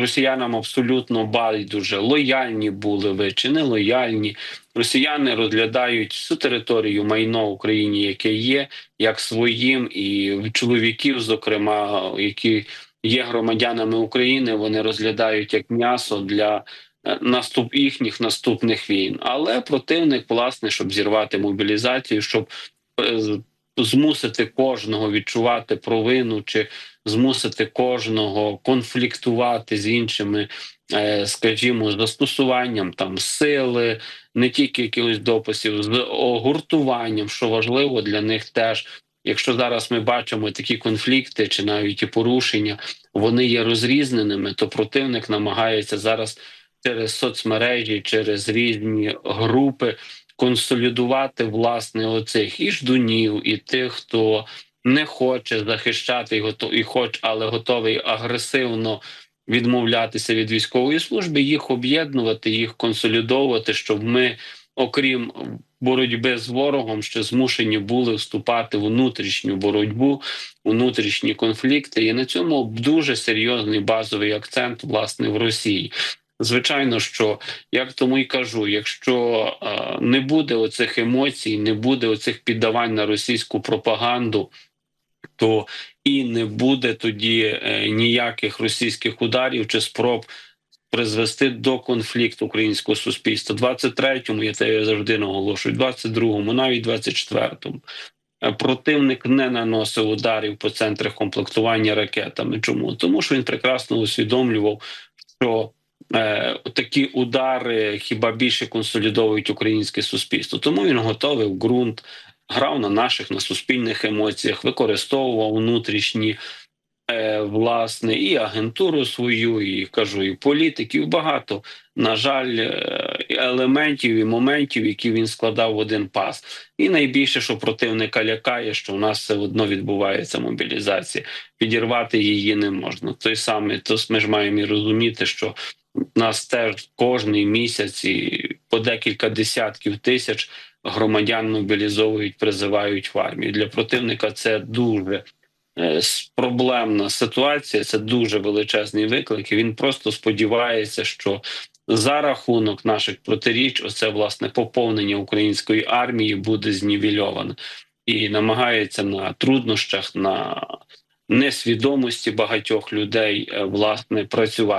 росіянам абсолютно байдуже лояльні були ви чи не лояльні. Росіяни розглядають всю територію майно Україні, яке є, як своїм, і чоловіків, зокрема, які є громадянами України, вони розглядають як м'ясо для е, наступ їхніх наступних війн. Але противник, власне, щоб зірвати мобілізацію, щоб е, змусити кожного відчувати провину чи змусити кожного конфліктувати з іншими, е, скажімо, застосуванням там сили, не тільки якихось дописів, з огуртуванням, що важливо для них теж. Якщо зараз ми бачимо такі конфлікти чи навіть і порушення, вони є розрізненими, то противник намагається зараз через соцмережі, через різні групи консолідувати власне оцих і ждунів, і тих, хто не хоче захищати і готов, і хоч, але готовий агресивно відмовлятися від військової служби, їх об'єднувати, їх консолідовувати, щоб ми, окрім боротьби з ворогом, ще змушені були вступати в внутрішню боротьбу, внутрішні конфлікти. І на цьому дуже серйозний базовий акцент власне в Росії. Звичайно, що як тому й кажу, якщо е, не буде оцих емоцій, не буде оцих піддавань на російську пропаганду, то і не буде тоді е, ніяких російських ударів чи спроб призвести до конфлікту українського суспільства. 23-му, я це завжди наголошую, 22-му, навіть 24-му. Е, Противник не наносив ударів по центрах комплектування ракетами. Чому? Тому що він прекрасно усвідомлював, що такі удари хіба більше консолідовують українське суспільство. Тому він готовив ґрунт, грав на наших на суспільних емоціях, використовував внутрішні. е, Власне, і агентуру свою, і кажу, і політиків багато. На жаль, е, елементів і моментів, які він складав в один пас. І найбільше, що противника лякає, що у нас все одно відбувається мобілізація. Підірвати її не можна. Той самий, то ми ж маємо і розуміти, що нас теж кожний місяць і по декілька десятків тисяч громадян мобілізовують, призивають в армію. Для противника це дуже е, проблемна ситуація. Це дуже величезний виклик. і Він просто сподівається, що за рахунок наших протиріч, оце власне поповнення української армії буде знівельоване і намагається на труднощах, на несвідомості багатьох людей е, власне працювати.